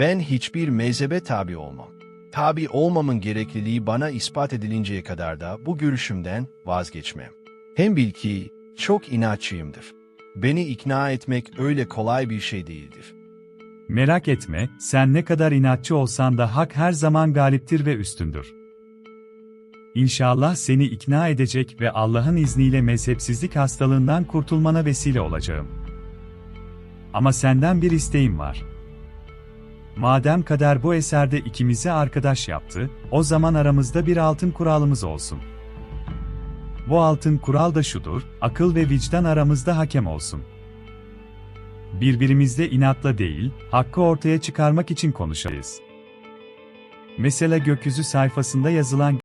Ben hiçbir mezhebe tabi olmam. Tabi olmamın gerekliliği bana ispat edilinceye kadar da bu görüşümden vazgeçmem. Hem bil ki çok inatçıyımdır. Beni ikna etmek öyle kolay bir şey değildir. Merak etme, sen ne kadar inatçı olsan da hak her zaman galiptir ve üstündür. İnşallah seni ikna edecek ve Allah'ın izniyle mezhepsizlik hastalığından kurtulmana vesile olacağım. Ama senden bir isteğim var. Madem kader bu eserde ikimizi arkadaş yaptı, o zaman aramızda bir altın kuralımız olsun. Bu altın kural da şudur, akıl ve vicdan aramızda hakem olsun. Birbirimizle inatla değil, hakkı ortaya çıkarmak için konuşayız. Mesela gökyüzü sayfasında yazılan